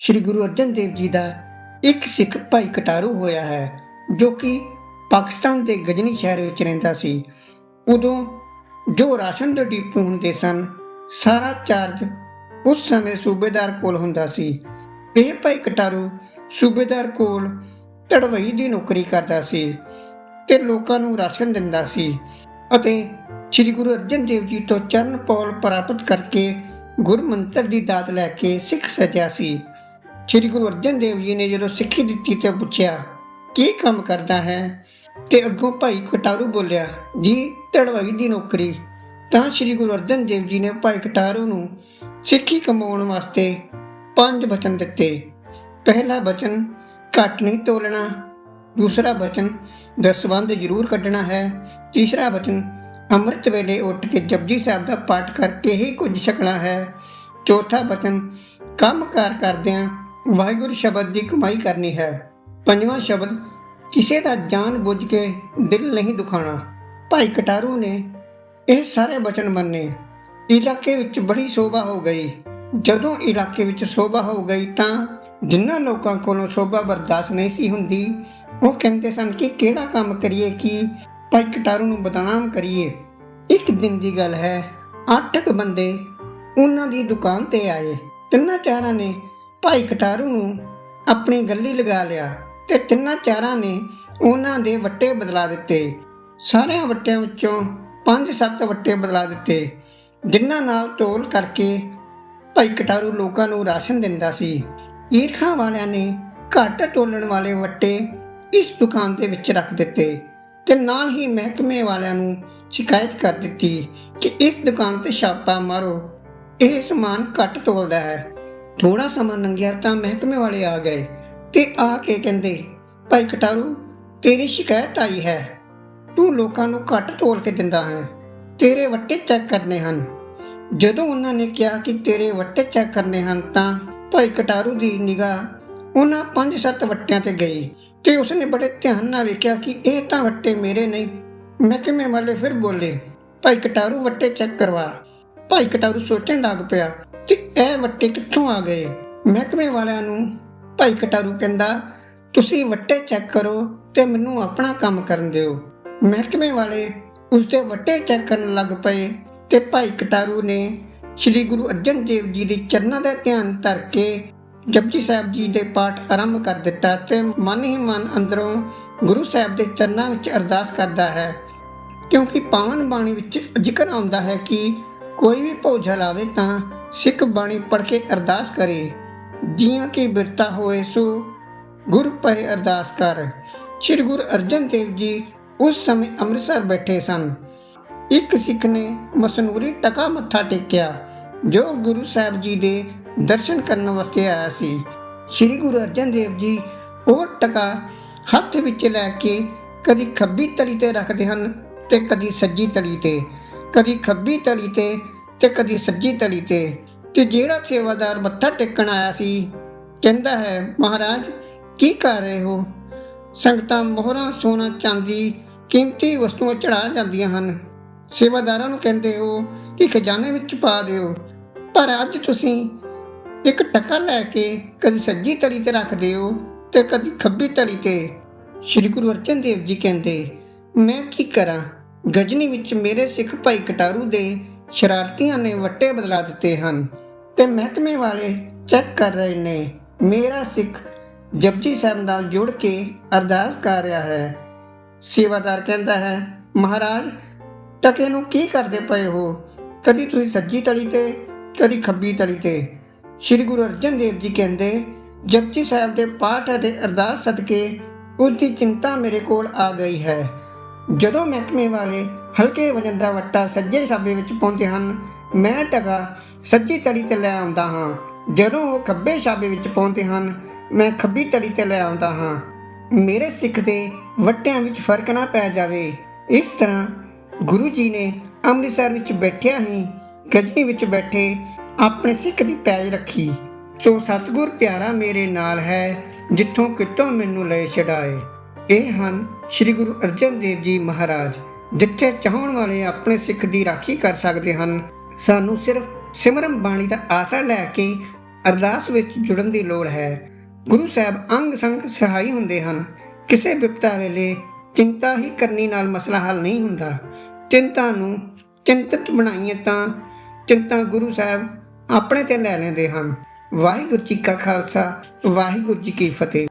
ਸ੍ਰੀ ਗੁਰੂ ਅਰਜਨ ਦੇਵ ਜੀ ਦਾ ਇੱਕ ਸਿੱਖ ਭਾਈ ਕਟਾਰੂ ਹੋਇਆ ਹੈ, ਜੋ ਕਿ ਪਾਕਿਸਤਾਨ ਦੇ ਗਜਨੀ ਸ਼ਹਿਰ ਵਿੱਚ ਰਹਿੰਦਾ ਸੀ। ਉਦੋਂ ਜੋ ਰਾਸ਼ਨ ਦੇ ਡਿਪੂ ਹੁੰਦੇ ਸਨ, ਸਾਰਾ ਚਾਰਜ ਉਸ ਸਮੇਂ ਸੂਬੇਦਾਰ ਕੋਲ ਹੁੰਦਾ ਸੀ। ਇਹ ਭਾਈ ਕਟਾਰੂ ਸੂਬੇਦਾਰ ਕੋਲ ਤੜਵਈ ਦੀ ਨੌਕਰੀ ਕਰਦਾ ਸੀ ਤੇ ਲੋਕਾਂ ਨੂੰ ਰਾਸ਼ਨ ਦਿੰਦਾ ਸੀ ਅਤੇ ਸ੍ਰੀ ਗੁਰੂ ਅਰਜਨ ਦੇਵ ਜੀ ਤੋਂ ਚਰਨ ਪੌਲ ਪ੍ਰਾਪਤ ਕਰਕੇ ਗੁਰਮੰਤਰ ਦੀ ਦਾਤ ਲੈ ਕੇ ਸਿੱਖ ਸਜਿਆ ਸੀ। ਸ੍ਰੀ ਗੁਰੂ ਅਰਜਨ ਦੇਵ ਜੀ ਨੇ ਜਦੋਂ ਸਿੱਖੀ ਦਿੱਤੀ ਤੇ ਪੁੱਛਿਆ, ਕੀ ਕੰਮ ਕਰਦਾ ਹੈ? ਤੇ ਅੱਗੋਂ ਭਾਈ ਕਟਾਰੂ ਬੋਲਿਆ, ਜੀ, ਤੜਵਾਈ ਦੀ ਨੌਕਰੀ। ਤਾਂ ਸ੍ਰੀ ਗੁਰੂ ਅਰਜਨ ਦੇਵ ਜੀ ਨੇ ਭਾਈ ਕਟਾਰੂ ਨੂੰ ਸਿੱਖੀ ਕਮਾਉਣ ਵਾਸਤੇ ਪੰਜ ਬਚਨ ਦਿੱਤੇ। ਪਹਿਲਾ ਬਚਨ, ਘੱਟ ਨਹੀਂ ਤੋਲਣਾ। ਦੂਸਰਾ ਬਚਨ ਦਸਵੰਧ ਜ਼ਰੂਰ ਕੱਢਣਾ ਹੈ। ਤੀਸਰਾ ਬਚਨ, ਅੰਮ੍ਰਿਤ ਵੇਲੇ ਉੱਠ ਕੇ ਜਪਜੀ ਸਾਹਿਬ ਦਾ ਪਾਠ ਕਰਕੇ ਹੀ ਕੁਝ ਛਕਣਾ ਹੈ। ਚੌਥਾ ਬਚਨ ਕੰਮਕਾਰ ਕਰਦਿਆਂ ਵਾਹਿਗੁਰੂ ਸ਼ਬਦ ਦੀ ਕਮਾਈ ਕਰਨੀ ਹੈ। ਪੰਜਵਾਂ ਸ਼ਬਦ, ਕਿਸੇ ਦਾ ਜਾਣ ਬੁੱਝ ਕੇ ਦਿਲ ਨਹੀਂ ਦੁਖਾਣਾ ਭਾਈ ਕਟਾਰੂ ਨੇ ਇਹ ਸਾਰੇ ਬਚਨ ਮੰਨੇ। ਇਲਾਕੇ ਵਿੱਚ ਬੜੀ ਸ਼ੋਭਾ ਹੋ ਗਈ। ਜਦੋਂ ਇਲਾਕੇ ਵਿੱਚ ਸ਼ੋਭਾ ਹੋ ਗਈ ਤਾਂ ਜਿਨ੍ਹਾਂ ਲੋਕਾਂ ਕੋਲੋਂ ਸ਼ੋਭਾ ਬਰਦਾਸ਼ਤ ਨਹੀਂ ਸੀ ਹੁੰਦੀ, ਉਹ ਕਹਿੰਦੇ ਸਨ ਕਿ ਕਿਹੜਾ ਕੰਮ ਕਰੀਏ ਕਿ ਭਾਈ ਕਟਾਰੂ ਨੂੰ ਬਦਨਾਮ ਕਰੀਏ। ਇੱਕ ਦਿਨ ਦੀ ਗੱਲ ਹੈ ਅੱਠ ਕੁ ਬੰਦੇ ਉਹਨਾਂ ਦੀ ਦੁਕਾਨ ਤੇ ਆਏ। ਤਿੰਨਾਂ ਚਾਰਾਂ ਨੇ ਭਾਈ ਕਟਾਰੂ ਨੂੰ ਆਪਣੀ ਗੱਲੀ ਲਗਾ ਲਿਆ ਤੇ ਤਿੰਨਾਂ ਚਾਰਾਂ ਨੇ ਉਹਨਾਂ ਦੇ ਵੱਟੇ ਬਦਲਾ ਦਿੱਤੇ। ਸਾਰਿਆਂ ਵੱਟਿਆਂ ਵਿੱਚੋਂ ਪੰਜ ਸੱਤ ਵੱਟੇ ਬਦਲਾ ਦਿੱਤੇ, ਜਿਨ੍ਹਾਂ ਨਾਲ ਤੋਲ ਕਰਕੇ ਭਾਈ ਕਟਾਰੂ ਲੋਕਾਂ ਨੂੰ ਰਾਸ਼ਨ ਦਿੰਦਾ ਸੀ। ਈਰਖਾਂ ਵਾਲਿਆਂ ਨੇ ਘੱਟ ਤੋਲਣ ਵਾਲੇ ਵੱਟੇ ਇਸ ਦੁਕਾਨ ਦੇ ਵਿੱਚ ਰੱਖ ਦਿੱਤੇ ਤੇ ਨਾਲ ਹੀ ਮਹਿਕਮੇ ਵਾਲਿਆਂ ਨੂੰ ਸ਼ਿਕਾਇਤ ਕਰ ਦਿੱਤੀ ਕਿ ਇਸ ਦੁਕਾਨ ਤੇ ਛਾਪਾ ਮਾਰੋ, ਇਹ ਸਮਾਨ ਘੱਟ ਤੋਲਦਾ ਹੈ। ਥੋੜਾ ਸਮਾਂ ਲੰਘਿਆ ਤਾਂ ਮਹਿਕਮੇ ਵਾਲੇ ਆ ਗਏ ਤੇ ਆ ਕੇ ਕਹਿੰਦੇ, ਭਾਈ ਕਟਾਰੂ, ਤੇਰੀ ਸ਼ਿਕਾਇਤ ਆਈ ਹੈ। ਤੂੰ ਲੋਕਾਂ ਨੂੰ ਘੱਟ ਤੋਲ ਕੇ ਦਿੰਦਾ ਹੈ। ਤੇਰੇ ਵੱਟੇ ਚੈੱਕ ਕਰਨੇ ਹਨ। ਜਦੋਂ ਉਹਨਾਂ ਨੇ ਕਿਹਾ ਕਿ ਤੇਰੇ ਵੱਟੇ ਚੈੱਕ ਕਰਨੇ ਹਨ ਤਾਂ ਭਾਈ ਕਟਾਰੂ ਦੀ ਨਿਗਾਹ ਉਹਨਾਂ ਪੰਜ ਸੱਤ ਵੱਟਿਆਂ ਤੇ ਗਈ ਤੇ ਉਸਨੇ ਬੜੇ ਧਿਆਨ ਨਾਲ ਵੇਖਿਆ ਕਿ ਇਹ ਤਾਂ ਵੱਟੇ ਮੇਰੇ ਨਹੀਂ, ਮਹਿਕਮੇ ਵਾਲੇ ਫਿਰ ਬੋਲੇ, ਭਾਈ ਕਟਾਰੂ ਵੱਟੇ ਚੈੱਕ ਕਰਵਾ। ਭਾਈ ਕਟਾਰੂ ਸੋਚਣ ਲੱਗ ਪਿਆ ਕਿ ਇਹ ਵੱਟੇ ਕਿੱਥੋਂ ਆ ਗਏ? ਮਹਿਕਮੇ ਵਾਲਿਆਂ ਨੂੰ ਭਾਈ ਕਟਾਰੂ ਕਹਿੰਦਾ, ਤੁਸੀਂ ਵੱਟੇ ਚੈੱਕ ਕਰੋ ਤੇ ਮੈਨੂੰ ਆਪਣਾ ਕੰਮ ਕਰਨ ਦਿਓ। ਮਹਿਕਮੇ ਵਾਲੇ ਉਸਦੇ ਵੱਟੇ ਚੈੱਕ ਕਰਨ ਲੱਗ ਪਏ ਤੇ ਭਾਈ ਕਟਾਰੂ ਨੇ ਸ੍ਰੀ ਗੁਰੂ ਅਰਜਨ ਦੇਵ ਜੀ ਦੇ ਚਰਨਾਂ ਦਾ ਧਿਆਨ ਧਰ ਕੇ ਜਪਜੀ ਸਾਹਿਬ ਜੀ ਦੇ ਪਾਠ ਆਰੰਭ ਕਰ ਦਿੱਤਾ ਤੇ ਮਨ ਹੀ ਮਨ ਅੰਦਰੋਂ ਗੁਰੂ ਸਾਹਿਬ ਦੇ ਚਰਨਾਂ ਵਿੱਚ ਅਰਦਾਸ ਕਰਦਾ ਹੈ। ਕਿਉਂਕਿ ਪਾਵਨ ਬਾਣੀ ਵਿੱਚ ਜ਼ਿਕਰ ਆਉਂਦਾ ਹੈ ਕਿ ਕੋਈ ਵੀ ਭੋਜਲ ਆਵੇ ਤਾਂ ਸਿੱਖ ਬਾਣੀ ਪੜ ਕੇ ਅਰਦਾਸ ਕਰੇ। ਜੀਆਂ ਕੀ ਬਿਰਤਾ ਹੋਏ ਸੋ ਗੁਰ ਪਏ ਅਰਦਾਸ ਕਰ। ਸ੍ਰੀ ਗੁਰੂ ਅਰਜਨ ਦੇਵ ਜੀ ਉਸ ਸਮੇਂ ਅੰਮ੍ਰਿਤਸਰ ਬੈਠੇ ਸਨ। ਇੱਕ ਸਿੱਖ ਨੇ ਮਸਨੂਰੀ ਟਕਾ ਮੱਥਾ ਟੇਕਿਆ, ਜੋ ਗੁਰੂ ਸਾਹਿਬ ਜੀ ਦੇ ਦਰਸ਼ਨ ਕਰਨ ਵਾਸਤੇ ਆਇਆ ਸੀ। ਸ੍ਰੀ ਗੁਰੂ ਅਰਜਨ ਦੇਵ ਜੀ ਉਹ ਟਕਾ ਹੱਥ ਵਿੱਚ ਲੈ ਕੇ ਕਦੀ ਖੱਬੀ ਤਲੀ ਤੇ ਰੱਖਦੇ ਹਨ ਤੇ ਕਦੀ ਸੱਜੀ ਤਲੀ ਤੇ, ਕਦੀ ਖੱਬੀ ਤਲੀ ਤੇ ਤੇ ਕਦੀ ਸੱਜੀ ਤਲੀ ਤੇ ਤੇ ਜਿਹੜਾ ਸੇਵਾਦਾਰ ਮੱਥਾ ਟੇਕਣ ਆਇਆ ਸੀ, ਕਹਿੰਦਾ ਹੈ, ਮਹਾਰਾਜ, ਕੀ ਕਰ ਰਹੇ ਹੋ? ਸੰਗਤਾਂ ਮੋਹਰਾਂ ਸੋਨਾ ਚਾਂਦੀ ਕੀਮਤੀ ਵਸਤੂਆਂ ਚੜਾ ਜਾਂਦੀਆਂ ਹਨ। ਸੇਵਾਦਾਰਾਂ ਨੂੰ ਕਹਿੰਦੇ ਹੋ ਕਿ ਖਜ਼ਾਨੇ ਵਿੱਚ ਪਾ ਦਿਓ। ਪਰ ਅੱਜ ਤੁਸੀਂ ਇੱਕ ਟਕਾ ਲੈ ਕੇ ਕਦੀ ਸੱਜੀ ਤਲੀ ਤੇ ਰੱਖਦੇ ਹੋ ਤੇ ਕਦੀ ਖੱਬੀ ਤਲੀ ਤੇ। ਸ੍ਰੀ ਗੁਰੂ ਅਰਜਨ ਦੇਵ ਜੀ ਕਹਿੰਦੇ, ਮੈਂ ਕੀ ਕਰਾਂ? ਗਜਨੀ ਵਿੱਚ ਮੇਰੇ ਸਿੱਖ ਭਾਈ ਕਟਾਰੂ ਦੇ ਸ਼ਰਾਰਤੀਆਂ ਨੇ ਵੱਟੇ ਬਦਲਾ ਦਿੱਤੇ ਹਨ ਤੇ ਮਹਿਕਮੇ ਵਾਲੇ ਚੈੱਕ ਕਰ ਰਹੇ ਨੇ। ਮੇਰਾ ਸਿੱਖ ਜਪਜੀ ਸਾਹਿਬ ਨਾਲ ਜੁੜ ਕੇ ਅਰਦਾਸ ਕਰ ਰਿਹਾ ਹੈ। ਸੇਵਾਦਾਰ ਕਹਿੰਦਾ ਹੈ, ਮਹਾਰਾਜ, ਟਕੇ ਨੂੰ ਕੀ ਕਰਦੇ ਪਏ ਹੋ? ਕਦੀ ਤੁਸੀਂ ਸੱਜੀ ਤਲੀ ਤੇ, ਕਦੀ ਖੱਬੀ ਤਲੀ ਤੇ। ਸ੍ਰੀ ਗੁਰੂ ਅਰਜਨ ਦੇਵ ਜੀ ਕਹਿੰਦੇ, ਜਪਜੀ ਸਾਹਿਬ ਦੇ ਪਾਠ ਅਤੇ ਅਰਦਾਸ ਸਦਕੇ ਉਸ ਦੀ ਚਿੰਤਾ ਮੇਰੇ ਕੋਲ ਆ ਗਈ ਹੈ। ਜਦੋਂ ਮਹਿਕਮੇ ਵਾਲੇ ਹਲਕੇ ਵਜਨ ਦਾ ਵੱਟਾ ਸੱਜੇ ਸਾਬੇ ਵਿੱਚ ਪਾਉਂਦੇ ਹਨ, ਮੈਂ ਟਗਾ ਸੱਜੀ ਤੜੀ ਤੇ ਲੈ ਆਉਂਦਾ ਹਾਂ। ਜਦੋਂ ਉਹ ਖੱਬੇ ਸਾਬੇ ਵਿੱਚ ਪਾਉਂਦੇ ਹਨ, ਮੈਂ ਖੱਬੀ ਤੜੀ ਤੇ ਲੈ ਆਉਂਦਾ ਹਾਂ। ਮੇਰੇ ਸਿੱਖ ਦੇ ਵੱਟਿਆਂ ਵਿੱਚ ਫ਼ਰਕ ਨਾ ਪੈ ਜਾਵੇ। ਇਸ ਤਰ੍ਹਾਂ ਗੁਰੂ ਜੀ ਨੇ ਅੰਮ੍ਰਿਤਸਰ ਵਿੱਚ ਬੈਠਿਆ ਹੀ ਗਜਨੀ ਵਿੱਚ ਬੈਠੇ ਆਪਣੇ ਸਿੱਖ ਦੀ ਪੈਜ ਰੱਖੀ। ਸੋ ਸਤਿਗੁਰ ਪਿਆਰਾ ਮੇਰੇ ਨਾਲ ਹੈ, ਜਿੱਥੋਂ ਕਿਤੋਂ ਮੈਨੂੰ ਲੈ ਛਡਾਏ। ਇਹ ਹਨ ਸ੍ਰੀ ਗੁਰੂ ਅਰਜਨ ਦੇਵ ਜੀ ਮਹਾਰਾਜ, ਜਿੱਥੇ ਚਾਹਣ ਵਾਲੇ ਆਪਣੇ ਸਿੱਖ ਦੀ ਰਾਖੀ ਕਰ ਸਕਦੇ ਹਨ। ਸਾਨੂੰ ਸਿਰਫ ਸਿਮਰਨ ਬਾਣੀ ਦਾ ਆਸਰਾ ਲੈ ਕੇ ਅਰਦਾਸ ਵਿੱਚ ਜੁੜਨ ਦੀ ਲੋੜ ਹੈ। ਗੁਰੂ ਸਾਹਿਬ ਅੰਗ ਸੰਗ ਸਹਾਈ ਹੁੰਦੇ ਹਨ। ਕਿਸੇ ਵਿਪਤਾ ਵੇਲੇ ਚਿੰਤਾ ਹੀ ਕਰਨੀ ਨਾਲ ਮਸਲਾ ਹੱਲ ਨਹੀਂ ਹੁੰਦਾ। ਚਿੰਤਾ ਨੂੰ ਚਿੰਤਤ ਬਣਾਈਏ ਤਾਂ ਚਿੰਤਾ ਗੁਰੂ ਸਾਹਿਬ ਆਪਣੇ ਤੇ ਲੈ ਲੈਂਦੇ ਹਨ। ਵਾਹਿਗੁਰੂ ਜੀ ਕਾ ਖਾਲਸਾ, ਵਾਹਿਗੁਰੂ ਜੀ ਕੀ ਫਤਿਹ।